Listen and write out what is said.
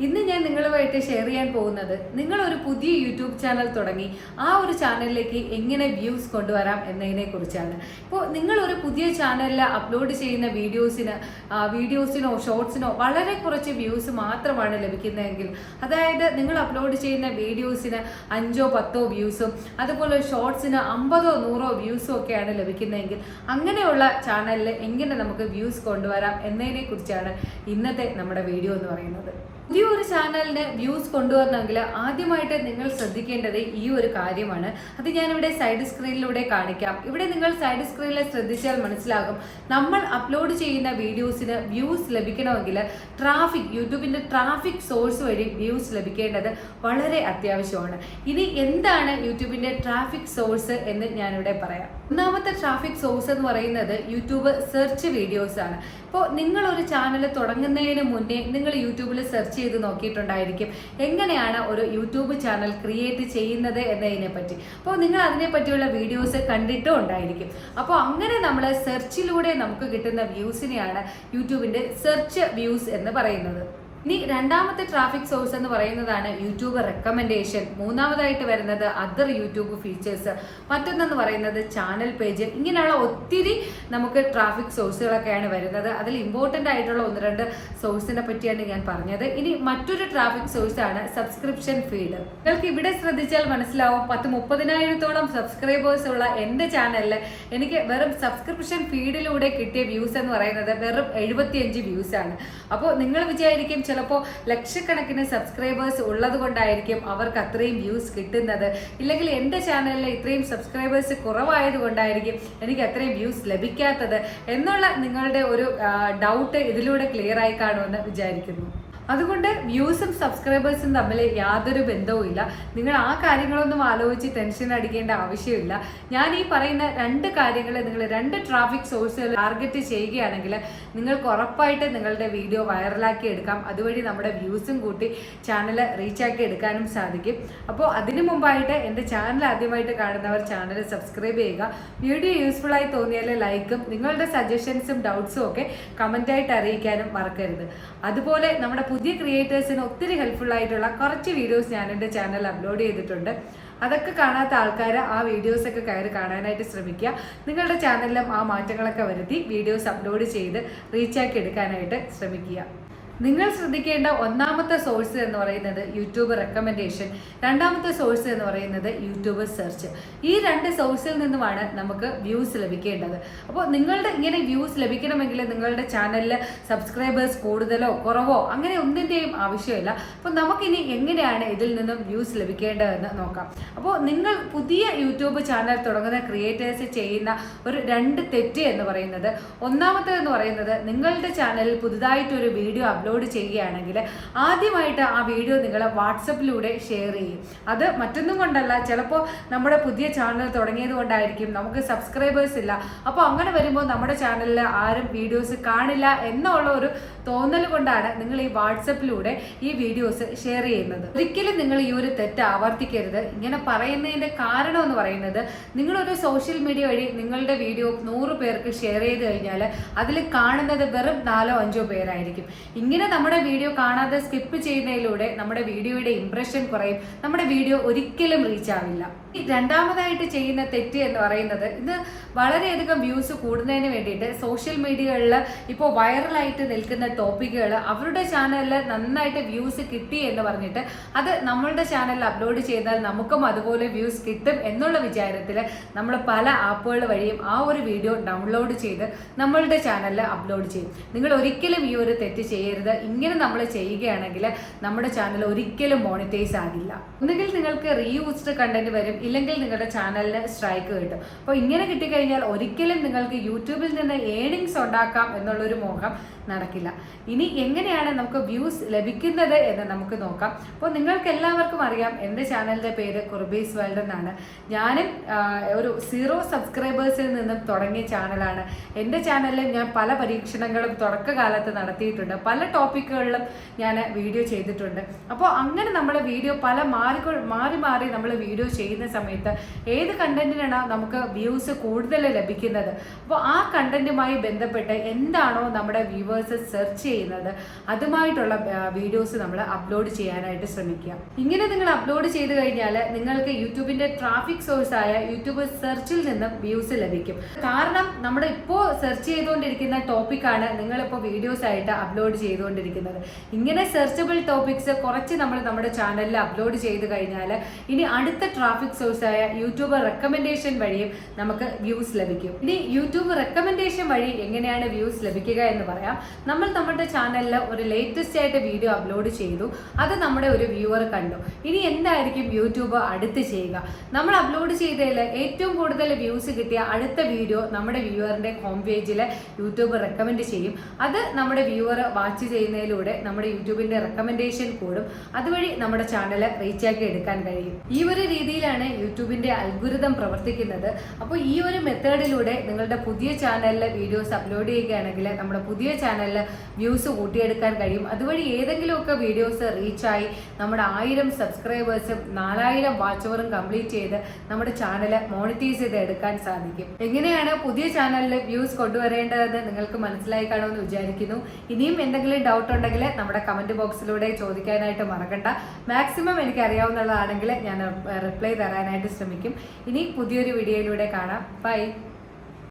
ഇന്ന് ഞാൻ നിങ്ങളുമായിട്ട് ഷെയർ ചെയ്യാൻ പോകുന്നത് നിങ്ങൾ ഒരു പുതിയ യൂട്യൂബ് ചാനൽ തുടങ്ങി. ആ ഒരു ചാനലിലേക്ക് എങ്ങനെ വ്യൂസ് കൊണ്ടുവരാം എന്നതിനെ കുറിച്ചാണ് ഇപ്പോൾ നിങ്ങൾ ഒരു പുതിയ ചാനലിൽ അപ്ലോഡ് ചെയ്യുന്ന വീഡിയോസിന് വീഡിയോസിനോ ഷോർട്സിനോ വളരെ കുറച്ച് വ്യൂസ് മാത്രമാണ് ലഭിക്കുന്നതെങ്കിൽ അതായത് നിങ്ങൾ അപ്ലോഡ് ചെയ്യുന്ന വീഡിയോസിന് അഞ്ചോ പത്തോ വ്യൂസും അതുപോലെ ഷോർട്സിന് അമ്പതോ നൂറോ വ്യൂസും ഒക്കെയാണ് ലഭിക്കുന്നതെങ്കിൽ അങ്ങനെയുള്ള ചാനലിൽ എങ്ങനെ നമുക്ക് വ്യൂസ് കൊണ്ടുവരാം എന്നതിനെ കുറിച്ചാണ് ഇന്നത്തെ നമ്മുടെ വീഡിയോ എന്ന് പറയുന്നത്. പുതിയൊരു ചാനലിന് വ്യൂസ് കൊണ്ടുവരണമെങ്കിൽ ആദ്യമായിട്ട് നിങ്ങൾ ശ്രദ്ധിക്കേണ്ടത് ഈ ഒരു കാര്യമാണ്. അത് ഞാനിവിടെ സൈഡ് സ്ക്രീനിലൂടെ കാണിക്കാം. ഇവിടെ നിങ്ങൾ സൈഡ് സ്ക്രീനിൽ ശ്രദ്ധിച്ചാൽ മനസ്സിലാകും. നമ്മൾ അപ്ലോഡ് ചെയ്യുന്ന വീഡിയോസിന് വ്യൂസ് ലഭിക്കണമെങ്കിൽ ട്രാഫിക് യൂട്യൂബിന്റെ ട്രാഫിക് സോഴ്സ് വഴി വ്യൂസ് ലഭിക്കേണ്ടത് വളരെ അത്യാവശ്യമാണ്. ഇനി എന്താണ് യൂട്യൂബിന്റെ ട്രാഫിക് സോഴ്സ് എന്ന് ഞാനിവിടെ പറയാം. ഒന്നാമത്തെ ട്രാഫിക് സോഴ്സ് എന്ന് പറയുന്നത് യൂട്യൂബ് സെർച്ച് വീഡിയോസ് ആണ്. ഇപ്പോൾ നിങ്ങൾ ഒരു ചാനൽ തുടങ്ങുന്നതിന് മുന്നേ നിങ്ങൾ യൂട്യൂബിൽ സെർച്ച് ചെയ്ത് നോക്കിയിട്ടുണ്ടായിരിക്കും എങ്ങനെയാണ് ഒരു യൂട്യൂബ് ചാനൽ ക്രിയേറ്റ് ചെയ്യുന്നത് എന്നതിനെ പറ്റി അപ്പോൾ നിങ്ങൾ അതിനെ പറ്റിയുള്ള വീഡിയോസ് കണ്ടിട്ടും ഉണ്ടായിരിക്കും. അപ്പോൾ അങ്ങനെ നമ്മൾ സെർച്ചിലൂടെ നമുക്ക് കിട്ടുന്ന വ്യൂസിനെയാണ് യൂട്യൂബിന്റെ സെർച്ച് വ്യൂസ് എന്ന് പറയുന്നത്. ഇനി രണ്ടാമത്തെ ട്രാഫിക് സോഴ്സ് എന്ന് പറയുന്നതാണ് യൂട്യൂബ് റെക്കമെൻഡേഷൻ മൂന്നാമതായിട്ട് വരുന്നത് അതർ യൂട്യൂബ് ഫീച്ചേഴ്സ് മറ്റൊന്നെന്ന് പറയുന്നത് ചാനൽ പേജ് ഇങ്ങനെയുള്ള ഒത്തിരി നമുക്ക് ട്രാഫിക് സോഴ്സുകളൊക്കെയാണ് വരുന്നത്. അതിൽ ഇമ്പോർട്ടന്റ് ആയിട്ടുള്ള ഒന്ന് രണ്ട് സോഴ്സിനെ പറ്റിയാണ് ഞാൻ പറഞ്ഞത്. ഇനി മറ്റൊരു ട്രാഫിക് സോഴ്സ് ആണ് സബ്സ്ക്രിപ്ഷൻ ഫീഡ് നിങ്ങൾക്ക് ഇവിടെ ശ്രദ്ധിച്ചാൽ മനസ്സിലാവും പത്ത് മുപ്പതിനായിരത്തോളം സബ്സ്ക്രൈബേഴ്സ് ഉള്ള എന്റെ ചാനലിൽ എനിക്ക് വെറും സബ്സ്ക്രിപ്ഷൻ ഫീഡിലൂടെ കിട്ടിയ വ്യൂസ് എന്ന് പറയുന്നത് വെറും എഴുപത്തിയഞ്ച് വ്യൂസ് ആണ്. അപ്പോൾ നിങ്ങൾ വിചാരിക്കും ചിലപ്പോൾ ലക്ഷക്കണക്കിന് സബ്സ്ക്രൈബേഴ്സ് ഉള്ളത് കൊണ്ടായിരിക്കും അവർക്ക് അത്രയും വ്യൂസ് കിട്ടുന്നത്. ഇല്ലെങ്കിൽ എന്റെ ചാനലിൽ ഇത്രയും സബ്സ്ക്രൈബേഴ്സ് കുറവായത് കൊണ്ടായിരിക്കും എനിക്ക് അത്രയും വ്യൂസ് ലഭിക്കാത്തത് എന്നുള്ള നിങ്ങളുടെ ഒരു ഡൗട്ട് ഇതിലൂടെ ക്ലിയർ ആയി കാണുമെന്ന് വിചാരിക്കുന്നു. അതുകൊണ്ട് വ്യൂസും സബ്സ്ക്രൈബേഴ്സും തമ്മിൽ യാതൊരു ബന്ധവുമില്ല നിങ്ങൾ ആ കാര്യങ്ങളൊന്നും ആലോചിച്ച് ടെൻഷൻ അടിക്കേണ്ട ആവശ്യമില്ല. ഞാൻ ഈ പറയുന്ന രണ്ട് കാര്യങ്ങൾ നിങ്ങൾ രണ്ട് ട്രാഫിക് സോഴ്സുകൾ ടാർഗറ്റ് ചെയ്യുകയാണെങ്കിൽ നിങ്ങൾക്ക് ഉറപ്പായിട്ട് നിങ്ങളുടെ വീഡിയോ വൈറലാക്കി എടുക്കാം. അതുവഴി നമ്മുടെ വ്യൂസും കൂട്ടി ചാനൽ റീച്ചാക്കി എടുക്കാനും സാധിക്കും. അപ്പോൾ അതിനു മുമ്പായിട്ട് എന്റെ ചാനൽ ആദ്യമായിട്ട് കാണുന്നവർ ചാനൽ സബ്സ്ക്രൈബ് ചെയ്യുക. വീഡിയോ യൂസ്ഫുൾ ആയി തോന്നിയാൽ ലൈക്കും നിങ്ങളുടെ സജഷൻസും ഡൗട്ട്സും ഒക്കെ കമന്റായിട്ട് അറിയിക്കാനും മറക്കരുത്. അതുപോലെ നമ്മുടെ പുതിയ ക്രിയേറ്റേഴ്സിന് ഒത്തിരി ഹെൽപ്ഫുൾ ആയിട്ടുള്ള കുറച്ച് വീഡിയോസ് ഞാൻ എന്റെ ചാനൽ അപ്ലോഡ് ചെയ്തിട്ടുണ്ട്. അതൊക്കെ കാണാത്ത ആൾക്കാർ ആ വീഡിയോസൊക്കെ കയറി കാണാനായിട്ട് ശ്രമിക്കുക. നിങ്ങളുടെ ചാനലിലും ആ മാറ്റങ്ങളൊക്കെ വരുത്തി വീഡിയോസ് അപ്ലോഡ് ചെയ്ത് റീച്ചാക്കി എടുക്കാനായിട്ട് ശ്രമിക്കുക. നിങ്ങൾ ശ്രദ്ധിക്കേണ്ട ഒന്നാമത്തെ സോഴ്സ് എന്ന് പറയുന്നത് യൂട്യൂബ് റെക്കമെൻഡേഷൻ രണ്ടാമത്തെ സോഴ്സ് എന്ന് പറയുന്നത് യൂട്യൂബ് സെർച്ച് ഈ രണ്ട് സോഴ്സിൽ നിന്നുമാണ് നമുക്ക് വ്യൂസ് ലഭിക്കേണ്ടത്. അപ്പോൾ നിങ്ങളുടെ ഇങ്ങനെ വ്യൂസ് ലഭിക്കണമെങ്കിൽ നിങ്ങളുടെ ചാനലിൽ സബ്സ്ക്രൈബേഴ്സ് കൂടുതലോ കുറവോ അങ്ങനെ ഒന്നിന്റെയും ആവശ്യമില്ല. അപ്പോൾ നമുക്കിനി എങ്ങനെയാണ് ഇതിൽ നിന്നും വ്യൂസ് ലഭിക്കേണ്ടതെന്ന് നോക്കാം. അപ്പോൾ നിങ്ങൾ പുതിയ യൂട്യൂബ് ചാനൽ തുടങ്ങുന്ന ക്രിയേറ്റേഴ്സ് ചെയ്യുന്ന ഒരു രണ്ട് തെറ്റ് എന്ന് പറയുന്നത്. ഒന്നാമത്തേത് എന്ന് പറയുന്നത് നിങ്ങളുടെ ചാനലിൽ പുതുതായിട്ടൊരു വീഡിയോ അപ്ലോഡ് ചെയ്യുകയാണെങ്കിൽ ആദ്യമായിട്ട് ആ വീഡിയോ നിങ്ങൾ വാട്സപ്പിലൂടെ ഷെയർ ചെയ്യും. അത് മറ്റൊന്നും കൊണ്ടല്ല ചിലപ്പോൾ നമ്മുടെ പുതിയ ചാനൽ തുടങ്ങിയത് കൊണ്ടായിരിക്കും നമുക്ക് സബ്സ്ക്രൈബേഴ്സ് ഇല്ല. അപ്പോൾ അങ്ങനെ വരുമ്പോൾ നമ്മുടെ ചാനലിൽ ആരും വീഡിയോസ് കാണില്ല എന്നുള്ള ഒരു തോന്നൽ കൊണ്ടാണ് നിങ്ങൾ ഈ വാട്സപ്പിലൂടെ ഈ വീഡിയോസ് ഷെയർ ചെയ്യുന്നത്. ഒരിക്കലും നിങ്ങൾ ഈ ഒരു തെറ്റ് ആവർത്തിക്കരുത്. ഇങ്ങനെ പറയുന്നതിന്റെ കാരണം എന്ന് പറയുന്നത് നിങ്ങളൊരു സോഷ്യൽ മീഡിയ വഴി നിങ്ങളുടെ വീഡിയോ നൂറ് പേർക്ക് ഷെയർ ചെയ്ത് കഴിഞ്ഞാൽ അതിൽ കാണുന്നത് വെറും നാലോ അഞ്ചോ പേരായിരിക്കും. ഇങ്ങനെ നമ്മുടെ വീഡിയോ കാണാതെ സ്കിപ്പ് ചെയ്യുന്നതിലൂടെ നമ്മുടെ വീഡിയോയുടെ ഇംപ്രഷൻ കുറയും. നമ്മുടെ വീഡിയോ ഒരിക്കലും റീച്ച് ആവില്ല. രണ്ടാമതായിട്ട് ചെയ്യുന്ന തെറ്റ് എന്ന് പറയുന്നത് ഇത് വളരെയധികം വ്യൂസ് കൂടുന്നതിന് വേണ്ടിയിട്ട് സോഷ്യൽ മീഡിയകളിൽ ഇപ്പോൾ വൈറലായിട്ട് നിൽക്കുന്ന ടോപ്പിക്കുകൾ അവരുടെ ചാനലിൽ നന്നായിട്ട് വ്യൂസ് കിട്ടി എന്ന് പറഞ്ഞിട്ട് അത് നമ്മളുടെ ചാനലിൽ അപ്ലോഡ് ചെയ്താൽ നമുക്കും അതുപോലെ വ്യൂസ് കിട്ടും എന്നുള്ള വിചാരത്തിൽ നമ്മൾ പല ആപ്പുകൾ വഴിയും ആ ഒരു വീഡിയോ ഡൗൺലോഡ് ചെയ്ത് നമ്മളുടെ ചാനലിൽ അപ്ലോഡ് ചെയ്യും. നിങ്ങൾ ഒരിക്കലും ഈ ഒരു തെറ്റ് ചെയ്യരുത്. ഇങ്ങനെ നമ്മൾ ചെയ്യുകയാണെങ്കിൽ നമ്മുടെ ചാനൽ ഒരിക്കലും മോണിറ്റൈസ് ആകില്ല. ഒന്നുകിൽ നിങ്ങൾക്ക് റീയൂസ്ഡ് കണ്ടന്റ് വരും ഇല്ലെങ്കിൽ നിങ്ങളുടെ ചാനലിന് സ്ട്രൈക്ക് കിട്ടും. അപ്പോൾ ഇങ്ങനെ കിട്ടിക്കഴിഞ്ഞാൽ ഒരിക്കലും നിങ്ങൾക്ക് യൂട്യൂബിൽ നിന്ന് ഏണിങ്സ് ഉണ്ടാക്കാം എന്നുള്ളൊരു മോഹം നടക്കില്ല. ഇനി എങ്ങനെയാണ് നമുക്ക് വ്യൂസ് ലഭിക്കുന്നത് എന്ന് നമുക്ക് നോക്കാം. അപ്പോൾ നിങ്ങൾക്ക് എല്ലാവർക്കും അറിയാം എന്റെ ചാനലിന്റെ പേര് കുർബീസ് വേൾഡ് എന്നാണ്. ഞാനും ഒരു സീറോ സബ്സ്ക്രൈബേഴ്സിൽ നിന്നും തുടങ്ങിയ ചാനലാണ് എന്റെ ചാനലിൽ ഞാൻ പല പരീക്ഷണങ്ങളും തുടക്കകാലത്ത് നടത്തിയിട്ടുണ്ട്. പല ടോപ്പിക്കുകളിലും ഞാൻ വീഡിയോ ചെയ്തിട്ടുണ്ട്. അപ്പോൾ അങ്ങനെ നമ്മൾ വീഡിയോ പല മാറി മാറി മാറി നമ്മൾ വീഡിയോ ചെയ്യുന്ന സമയത്ത് ഏത് കണ്ടന്റിനാണ് നമുക്ക് വ്യൂസ് കൂടുതൽ ലഭിക്കുന്നത്? അപ്പോൾ ആ കണ്ടന്റുമായി ബന്ധപ്പെട്ട് എന്താണോ നമ്മുടെ വ്യൂവേഴ്സ് സെർച്ച് ചെയ്യുന്നത് അതുമായിട്ടുള്ള വീഡിയോസ് നമ്മൾ അപ്ലോഡ് ചെയ്യാനായിട്ട് ശ്രമിക്കുക. ഇങ്ങനെ നിങ്ങൾ അപ്ലോഡ് ചെയ്ത് കഴിഞ്ഞാൽ നിങ്ങൾക്ക് യൂട്യൂബിന്റെ ട്രാഫിക് സോഴ്സ് ആയ യൂട്യൂബ് സെർച്ചിൽ നിന്നും വ്യൂസ് ലഭിക്കും. കാരണം നമ്മുടെ ഇപ്പോൾ സെർച്ച് ചെയ്തുകൊണ്ടിരിക്കുന്ന ടോപ്പിക്കാണ് നിങ്ങളിപ്പോൾ വീഡിയോസ് ആയിട്ട് അപ്ലോഡ് ചെയ്തുകൊണ്ടിരിക്കുന്നത്. ഇങ്ങനെ സെർച്ചബിൾ ടോപ്പിക്സ് കുറച്ച് നമ്മൾ നമ്മുടെ ചാനലിൽ അപ്ലോഡ് ചെയ്ത് കഴിഞ്ഞാൽ ഇനി അടുത്ത ട്രാഫിക് സോഴ്സ് ആയ യൂട്യൂബ് റെക്കമെൻഡേഷൻ വഴിയും നമുക്ക് വ്യൂസ് ലഭിക്കും. ഇനി യൂട്യൂബ് റെക്കമെൻഡേഷൻ വഴി എങ്ങനെയാണ് വ്യൂസ് ലഭിക്കുക എന്ന് പറയാം. നമ്മൾ നമ്മുടെ ചാനലിൽ ഒരു ലേറ്റസ്റ്റ് ആയിട്ട് വീഡിയോ അപ്ലോഡ് ചെയ്തു. അത് നമ്മുടെ ഒരു വ്യൂവർ കണ്ടു. ഇനി എന്തായിരിക്കും യൂട്യൂബ് അടുത്ത് ചെയ്യുക? നമ്മൾ അപ്ലോഡ് ചെയ്തതിൽ ഏറ്റവും കൂടുതൽ വ്യൂസ് കിട്ടിയ അടുത്ത വീഡിയോ നമ്മുടെ വ്യൂവറിന്റെ ഹോം പേജിൽ യൂട്യൂബ് റെക്കമെൻഡ് ചെയ്യും. അത് നമ്മുടെ വ്യൂവർ വാച്ച് ചെയ്യുന്നതിലൂടെ നമ്മുടെ യൂട്യൂബിന്റെ റെക്കമെൻഡേഷൻ കൂടും. അതുവഴി നമ്മുടെ ചാനൽ റീച്ചാക്കി എടുക്കാൻ കഴിയും. ഈ ഒരു രീതിയിലാണ് യൂട്യൂബിന്റെ അത്ഭുതം പ്രവർത്തിക്കുന്നത്. അപ്പോൾ ഈ ഒരു മെത്തേഡിലൂടെ നിങ്ങളുടെ പുതിയ ചാനലിൽ വീഡിയോസ് അപ്ലോഡ് ചെയ്യുകയാണെങ്കിൽ നമ്മുടെ പുതിയ ചാനലിൽ വ്യൂസ് കൂട്ടിയെടുക്കാൻ കഴിയും. അതുവഴി ഏതെങ്കിലുമൊക്കെ വീഡിയോസ് റീച്ചായി നമ്മുടെ ആയിരം സബ്സ്ക്രൈബേഴ്സും നാലായിരം വാച്ചവറും കംപ്ലീറ്റ് ചെയ്ത് നമ്മുടെ ചാനൽ മോണിറ്റൈസ് ചെയ്ത് എടുക്കാൻ സാധിക്കും. എങ്ങനെയാണ് പുതിയ ചാനലിൽ വ്യൂസ് കൊണ്ടുവരേണ്ടതെന്ന് നിങ്ങൾക്ക് മനസ്സിലായി കാണുമെന്ന് വിചാരിക്കുന്നു. ഇനിയും എന്തെങ്കിലും ഡൗട്ട് ഉണ്ടെങ്കിൽ നമ്മുടെ കമന്റ് ബോക്സിലൂടെ ചോദിക്കാനായിട്ട് മറക്കണ്ട. മാക്സിമം എനിക്ക് അറിയാവുന്നതാണെങ്കിൽ ഞാൻ റിപ്ലൈ തരാനായിട്ട് ശ്രമിക്കും. ഇനി പുതിയൊരു വീഡിയോയിലൂടെ കാണാം. ബൈ